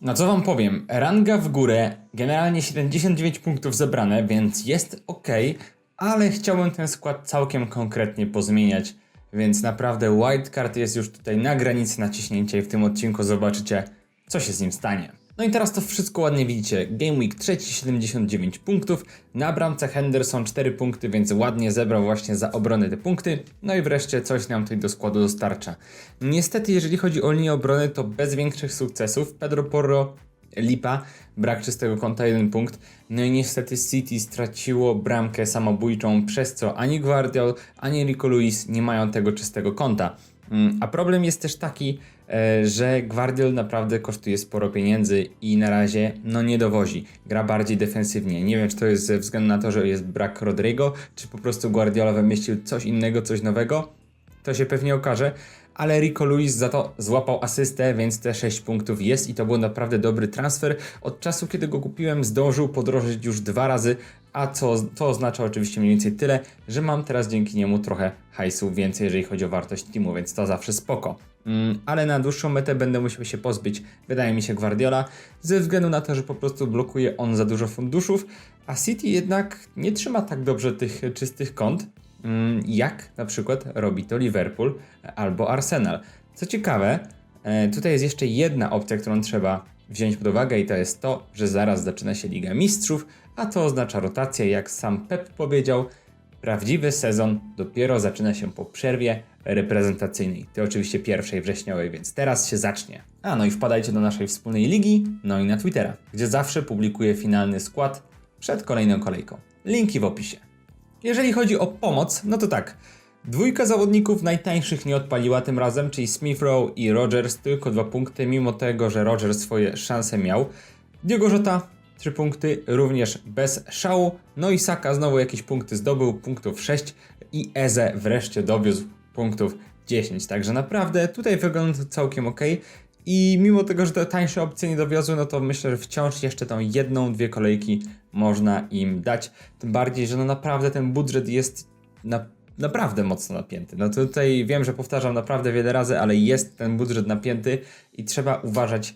No co wam powiem, ranga w górę, generalnie 79 punktów zebrane, więc jest ok, ale chciałbym ten skład całkiem konkretnie pozmieniać, więc naprawdę wildcard jest już tutaj na granicy naciśnięcia i w tym odcinku zobaczycie, co się z nim stanie. No i teraz to wszystko ładnie widzicie. Game Week 3, 79 punktów. Na bramce Henderson 4 punkty, więc ładnie zebrał właśnie za obronę te punkty. No i wreszcie coś nam tutaj do składu dostarcza. Niestety, jeżeli chodzi o linię obrony, to bez większych sukcesów. Pedro Porro lipa, brak czystego kąta, jeden punkt. No i niestety City straciło bramkę samobójczą, przez co ani Guardiol, ani Rico Luis nie mają tego czystego kąta. Mm, A problem jest też taki, że Guardiol naprawdę kosztuje sporo pieniędzy i na razie no nie dowozi. Gra bardziej defensywnie. Nie wiem, czy to jest ze względu na to, że jest brak Rodrigo, czy po prostu Guardiola wymyślił coś innego, coś nowego. To się pewnie okaże, ale Rico Luis za to złapał asystę, więc te 6 punktów jest i to był naprawdę dobry transfer. Od czasu, kiedy go kupiłem, zdążył podrożyć już dwa razy, a co to oznacza oczywiście mniej więcej tyle, że mam teraz dzięki niemu trochę hajsu więcej, jeżeli chodzi o wartość teamu, więc to zawsze spoko. Mm, ale na dłuższą metę będę musiał się pozbyć, wydaje mi się, Guardiola, ze względu na to, że po prostu blokuje on za dużo funduszów, a City jednak nie trzyma tak dobrze tych czystych kąt, Mm, jak na przykład robi to Liverpool albo Arsenal. Co ciekawe, e, tutaj jest jeszcze jedna opcja, którą trzeba wziąć pod uwagę i to jest to, że zaraz zaczyna się Liga Mistrzów, a to oznacza rotację, jak sam Pep powiedział, prawdziwy sezon dopiero zaczyna się po przerwie reprezentacyjnej. To oczywiście pierwszej wrześniowej, więc teraz się zacznie. A no i wpadajcie do naszej wspólnej ligi, no i na Twittera, gdzie zawsze publikuję finalny skład przed kolejną kolejką. Linki w opisie. Jeżeli chodzi o pomoc, no to tak. Dwójka zawodników najtańszych nie odpaliła tym razem, czyli Smith Rowe i Rogers, tylko dwa punkty, mimo tego, że Rogers swoje szanse miał. Diogo Jota, trzy punkty, również bez szału. No i Saka znowu jakieś punkty zdobył, punktów 6 i Eze wreszcie dowiózł punktów 10. Także naprawdę tutaj wygląda to całkiem ok. I mimo tego, że te tańsze opcje nie dowiozły, no to myślę, że wciąż jeszcze tą jedną, dwie kolejki można im dać. Tym bardziej, że no naprawdę ten budżet jest na, naprawdę mocno napięty. No tutaj wiem, że powtarzam naprawdę wiele razy, ale jest ten budżet napięty i trzeba uważać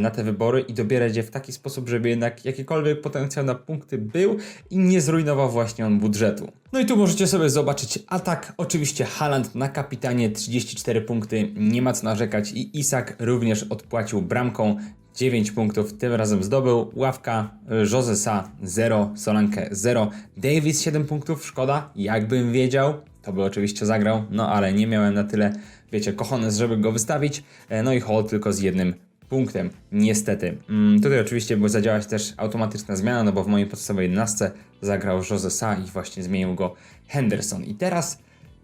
na te wybory i dobierać je w taki sposób, żeby jednak jakikolwiek potencjał na punkty był i nie zrujnował właśnie on budżetu. No i tu możecie sobie zobaczyć atak. Oczywiście Haaland na kapitanie 34 punkty, nie ma co narzekać i Isak również odpłacił bramką 9 punktów tym razem zdobył. Ławka Josesa 0, Solankę 0, Davis 7 punktów, szkoda, jakbym wiedział, to by oczywiście zagrał, no ale nie miałem na tyle, wiecie, kochones, żeby go wystawić. E, No i Hall tylko z jednym punktem, niestety. Mm, tutaj oczywiście bo zadziała się też automatyczna zmiana, no bo w mojej podstawowej 11 zagrał Josesa i właśnie zmienił go Henderson. I teraz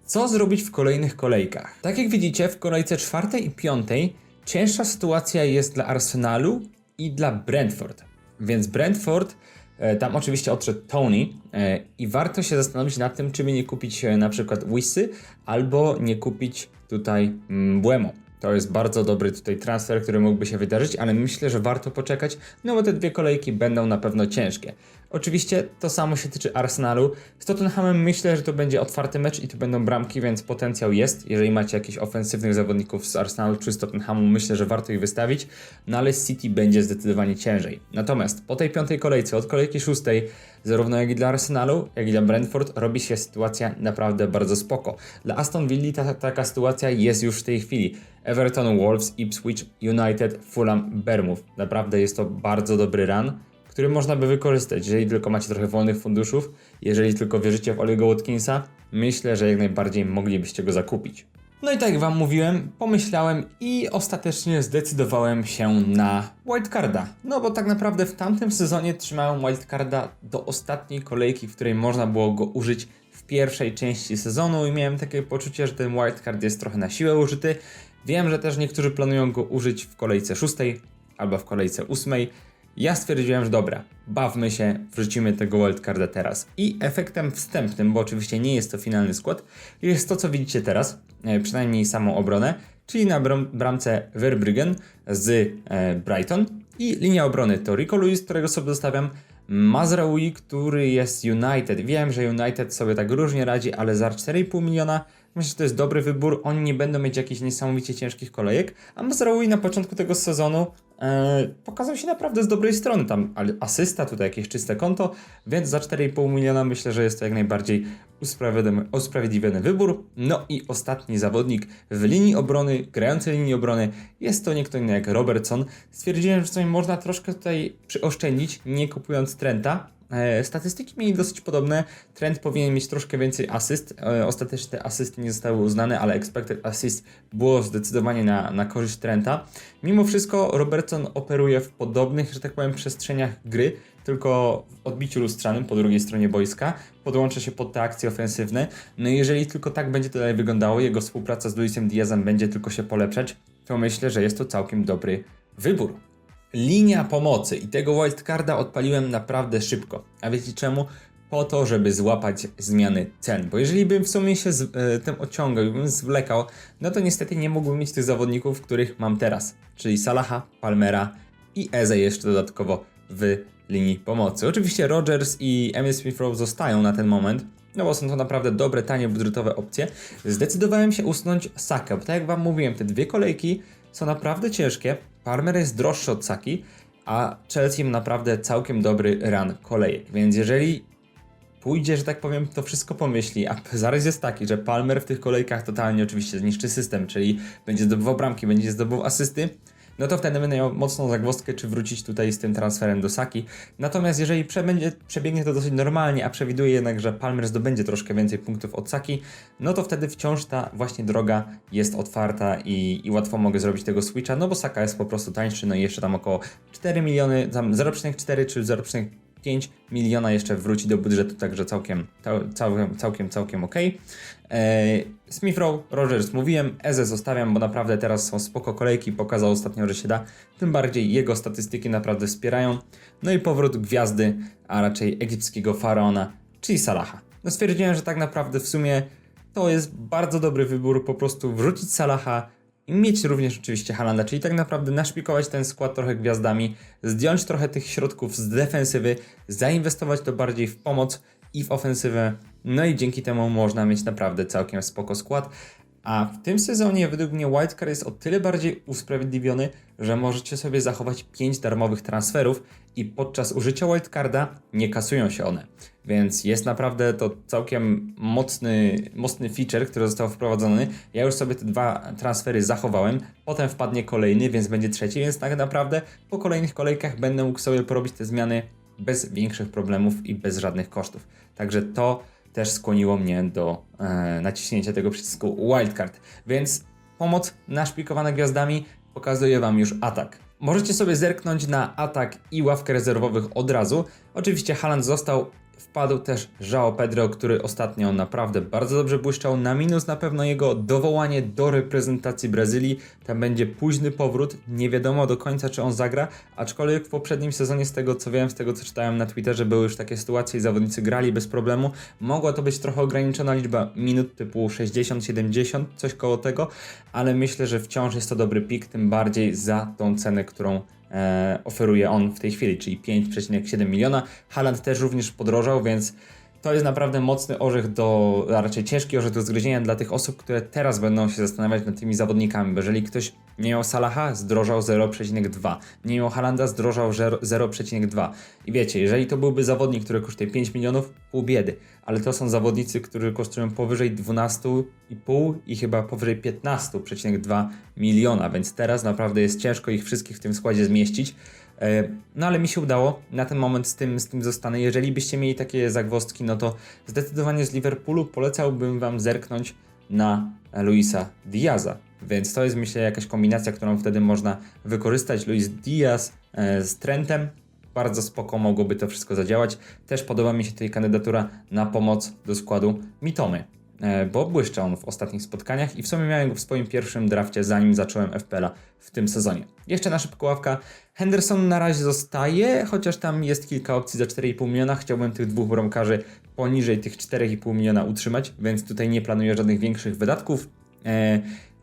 co zrobić w kolejnych kolejkach? Tak jak widzicie, w kolejce czwartej i piątej cięższa sytuacja jest dla Arsenalu i dla Brentford. Więc Brentford, e, tam oczywiście odszedł Tony e, i warto się zastanowić nad tym, czy nie kupić e, na przykład Wissy albo nie kupić tutaj mm, Błemo. To jest bardzo dobry tutaj transfer, który mógłby się wydarzyć, ale myślę, że warto poczekać, no bo te dwie kolejki będą na pewno ciężkie. Oczywiście to samo się tyczy Arsenalu. Z Tottenhamem myślę, że to będzie otwarty mecz i to będą bramki, więc potencjał jest. Jeżeli macie jakichś ofensywnych zawodników z Arsenalu czy z Tottenhamu, myślę, że warto ich wystawić, no ale City będzie zdecydowanie ciężej. Natomiast po tej piątej kolejce, od kolejki szóstej, zarówno jak i dla Arsenalu, jak i dla Brentford, robi się sytuacja naprawdę bardzo spoko. Dla Aston Villa ta, taka sytuacja jest już w tej chwili. Everton, Wolves, Ipswich, United, Fulham, Bournemouth. Naprawdę jest to bardzo dobry run który można by wykorzystać, jeżeli tylko macie trochę wolnych funduszów, jeżeli tylko wierzycie w Oliego Watkinsa, myślę, że jak najbardziej moglibyście go zakupić. No i tak jak wam mówiłem, pomyślałem i ostatecznie zdecydowałem się na wildcarda. No bo tak naprawdę w tamtym sezonie trzymałem wildcarda do ostatniej kolejki, w której można było go użyć w pierwszej części sezonu i miałem takie poczucie, że ten wildcard jest trochę na siłę użyty. Wiem, że też niektórzy planują go użyć w kolejce szóstej albo w kolejce ósmej. Ja stwierdziłem, że dobra, bawmy się, wrzucimy tego wildcarda teraz. I efektem wstępnym, bo oczywiście nie jest to finalny skład, jest to, co widzicie teraz, e, przynajmniej samą obronę, czyli na bram bramce Verbruggen z e, Brighton i linia obrony to Rico Lewis, którego sobie zostawiam, Mazraoui, który jest United. Wiem, że United sobie tak różnie radzi, ale za 4,5 miliona myślę, że to jest dobry wybór. Oni nie będą mieć jakichś niesamowicie ciężkich kolejek, a Mazraoui na początku tego sezonu e, pokazał się naprawdę z dobrej strony. Tam asysta, tutaj jakieś czyste konto, więc za 4,5 miliona myślę, że jest to jak najbardziej usprawiedliwiony, wybór. No i ostatni zawodnik w linii obrony, grający linii obrony, jest to nie kto inny jak Robertson. Stwierdziłem, że sobie można troszkę tutaj przyoszczędzić, nie kupując Trenta, E, Statystyki mieli dosyć podobne. Trend powinien mieć troszkę więcej asyst. E, Ostatecznie te asysty nie zostały uznane, ale expected assist było zdecydowanie na, na korzyść Trenta. Mimo wszystko Robertson operuje w podobnych, że tak powiem, przestrzeniach gry, tylko w odbiciu lustrzanym po drugiej stronie boiska. Podłącza się pod te akcje ofensywne. No i jeżeli tylko tak będzie to dalej wyglądało, jego współpraca z Luisem Diazem będzie tylko się polepszać, to myślę, że jest to całkiem dobry wybór. Linia pomocy i tego wildcarda odpaliłem naprawdę szybko. A wiecie czemu? Po to, żeby złapać zmiany cen. Bo jeżeli bym w sumie się z, e, tym ociągał bym zwlekał, no to niestety nie mógłbym mieć tych zawodników, których mam teraz. Czyli Salaha, Palmera i Eze jeszcze dodatkowo w linii pomocy. Oczywiście Rodgers i Emil Smith Rowe zostają na ten moment, no bo są to naprawdę dobre, tanie, budżetowe opcje. Zdecydowałem się usunąć Sakę, bo tak jak wam mówiłem, te dwie kolejki są naprawdę ciężkie. Palmer jest droższy od Saki, a Chelsea ma naprawdę całkiem dobry run kolejek. Więc jeżeli pójdzie, że tak powiem, to wszystko pomyśli, a zarys jest taki, że Palmer w tych kolejkach totalnie oczywiście zniszczy system, czyli będzie zdobywał bramki, będzie zdobywał asysty, no to wtedy będę miał mocną zagwozdkę, czy wrócić tutaj z tym transferem do Saki. Natomiast jeżeli przebędzie, przebiegnie to dosyć normalnie, a przewiduję jednak, że Palmer zdobędzie troszkę więcej punktów od Saki, no to wtedy wciąż ta właśnie droga jest otwarta i, i łatwo mogę zrobić tego switcha, no bo Saka jest po prostu tańszy, no i jeszcze tam około 4 miliony, tam 0,4 czy 0,5 miliona jeszcze wróci do budżetu, także całkiem, całkiem, całkiem, całkiem ok. Eee, Smith Rowe, Rogers mówiłem, Eze zostawiam, bo naprawdę teraz są spoko kolejki, pokazał ostatnio, że się da. Tym bardziej jego statystyki naprawdę wspierają. No i powrót gwiazdy, a raczej egipskiego faraona, czyli Salaha. No stwierdziłem, że tak naprawdę w sumie to jest bardzo dobry wybór, po prostu wrzucić Salaha, mieć również oczywiście Halanda, czyli tak naprawdę naszpikować ten skład trochę gwiazdami, zdjąć trochę tych środków z defensywy, zainwestować to bardziej w pomoc i w ofensywę, no i dzięki temu można mieć naprawdę całkiem spoko skład. A w tym sezonie według mnie wildcard jest o tyle bardziej usprawiedliwiony, że możecie sobie zachować 5 darmowych transferów i podczas użycia wildcarda nie kasują się one. Więc jest naprawdę to całkiem mocny, mocny feature, który został wprowadzony. Ja już sobie te dwa transfery zachowałem, potem wpadnie kolejny, więc będzie trzeci, więc tak naprawdę po kolejnych kolejkach będę mógł sobie porobić te zmiany bez większych problemów i bez żadnych kosztów. Także to też skłoniło mnie do e, naciśnięcia tego przycisku wildcard. Więc pomoc naszpikowana gwiazdami pokazuje Wam już atak. Możecie sobie zerknąć na atak i ławkę rezerwowych od razu. Oczywiście Haaland został Wpadł też João Pedro, który ostatnio naprawdę bardzo dobrze błyszczał. Na minus na pewno jego dowołanie do reprezentacji Brazylii. Tam będzie późny powrót. Nie wiadomo do końca, czy on zagra. Aczkolwiek w poprzednim sezonie, z tego co wiem, z tego co czytałem na Twitterze, były już takie sytuacje i zawodnicy grali bez problemu. Mogła to być trochę ograniczona liczba minut, typu 60-70, coś koło tego, ale myślę, że wciąż jest to dobry pik, tym bardziej za tą cenę, którą oferuje on w tej chwili, czyli 5,7 miliona. Haaland też również podrożał, więc to jest naprawdę mocny orzech do, a raczej ciężki orzech do zgryzienia dla tych osób, które teraz będą się zastanawiać nad tymi zawodnikami, bo jeżeli ktoś nie miał Salaha, zdrożał 0,2, nie miał Halanda, zdrożał 0,2 i wiecie, jeżeli to byłby zawodnik, który kosztuje 5 milionów, pół biedy, ale to są zawodnicy, którzy kosztują powyżej 12,5 i chyba powyżej 15,2 miliona, więc teraz naprawdę jest ciężko ich wszystkich w tym składzie zmieścić. E, no ale mi się udało, na ten moment z tym, z tym zostanę. Jeżeli byście mieli takie zagwozdki, no to zdecydowanie z Liverpoolu polecałbym Wam zerknąć na Luisa Diaza. Więc to jest myślę jakaś kombinacja, którą wtedy można wykorzystać. Luis Diaz e, z Trentem. Bardzo spoko mogłoby to wszystko zadziałać. Też podoba mi się tutaj kandydatura na pomoc do składu Mitomy. E, bo błyszczał on w ostatnich spotkaniach i w sumie miałem go w swoim pierwszym drafcie, zanim zacząłem FPL-a w tym sezonie. Jeszcze na szybko ławka. Henderson na razie zostaje, chociaż tam jest kilka opcji za 4,5 miliona. Chciałbym tych dwóch bramkarzy poniżej tych 4,5 miliona utrzymać, więc tutaj nie planuję żadnych większych wydatków.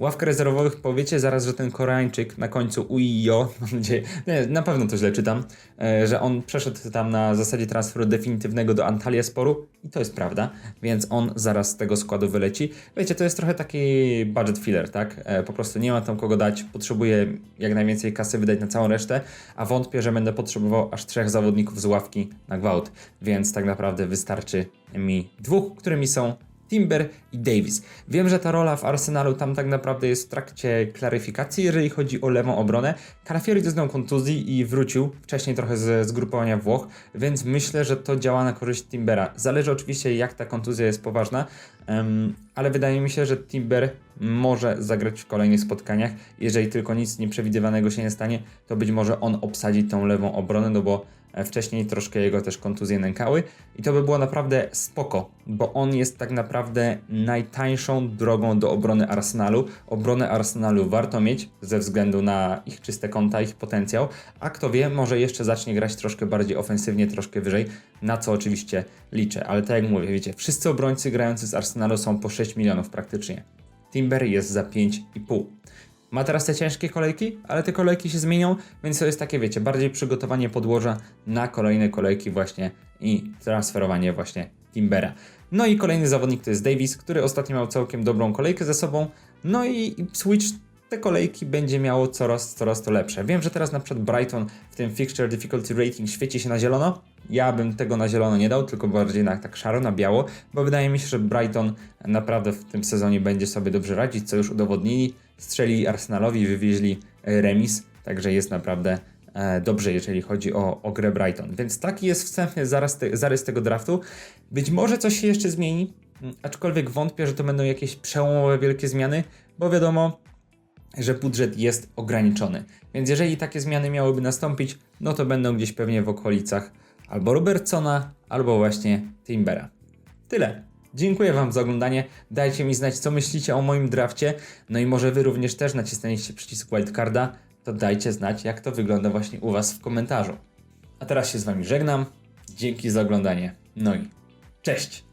Ławkę rezerwowych powiecie zaraz, że ten Koreańczyk na końcu UIO, mam nadzieję, nie, na pewno to źle czytam, e, że on przeszedł tam na zasadzie transferu definitywnego do Antalya Sporu i to jest prawda, więc on zaraz z tego składu wyleci. Wiecie, to jest trochę taki budget filler, tak? E, Po prostu nie ma tam kogo dać, potrzebuję jak najwięcej kasy wydać na całą resztę, a wątpię, że będę potrzebował aż trzech zawodników z ławki na gwałt, więc tak naprawdę wystarczy mi dwóch, którymi są Timber i Davis. Wiem, że ta rola w Arsenalu tam tak naprawdę jest w trakcie klaryfikacji, jeżeli chodzi o lewą obronę. Calafiori doznał kontuzji i wrócił wcześniej trochę z zgrupowania Włoch, więc myślę, że to działa na korzyść Timbera. Zależy oczywiście jak ta kontuzja jest poważna, ale wydaje mi się, że Timber może zagrać w kolejnych spotkaniach. Jeżeli tylko nic nieprzewidywanego się nie stanie, to być może on obsadzi tą lewą obronę, no bo Wcześniej troszkę jego też kontuzje nękały i to by było naprawdę spoko, bo on jest tak naprawdę najtańszą drogą do obrony Arsenalu. Obronę Arsenalu warto mieć ze względu na ich czyste konta, ich potencjał, a kto wie, może jeszcze zacznie grać troszkę bardziej ofensywnie, troszkę wyżej, na co oczywiście liczę. Ale tak jak mówię, wiecie, wszyscy obrońcy grający z Arsenalu są po 6 milionów praktycznie. Timber jest za 5,5. Ma teraz te ciężkie kolejki, ale te kolejki się zmienią, więc to jest takie, wiecie, bardziej przygotowanie podłoża na kolejne kolejki właśnie i transferowanie właśnie Timbera. No i kolejny zawodnik to jest Davis, który ostatnio miał całkiem dobrą kolejkę ze sobą. No i Switch te kolejki będzie miało coraz, coraz to lepsze. Wiem, że teraz na przykład Brighton w tym Fixture Difficulty Rating świeci się na zielono. Ja bym tego na zielono nie dał, tylko bardziej na tak szaro, na biało, bo wydaje mi się, że Brighton naprawdę w tym sezonie będzie sobie dobrze radzić, co już udowodnili. Strzeli Arsenalowi, wywieźli e, remis, także jest naprawdę e, dobrze, jeżeli chodzi o, o grę Brighton. Więc taki jest wstępny zaraz te, zarys tego draftu. Być może coś się jeszcze zmieni, m, aczkolwiek wątpię, że to będą jakieś przełomowe wielkie zmiany, bo wiadomo, że budżet jest ograniczony. Więc jeżeli takie zmiany miałyby nastąpić, no to będą gdzieś pewnie w okolicach albo Robertsona, albo właśnie Timbera. Tyle. Dziękuję Wam za oglądanie. Dajcie mi znać, co myślicie o moim drafcie. No i może Wy również też nacisnęliście przycisk wildcarda, to dajcie znać, jak to wygląda właśnie u Was w komentarzu. A teraz się z Wami żegnam. Dzięki za oglądanie. No i cześć!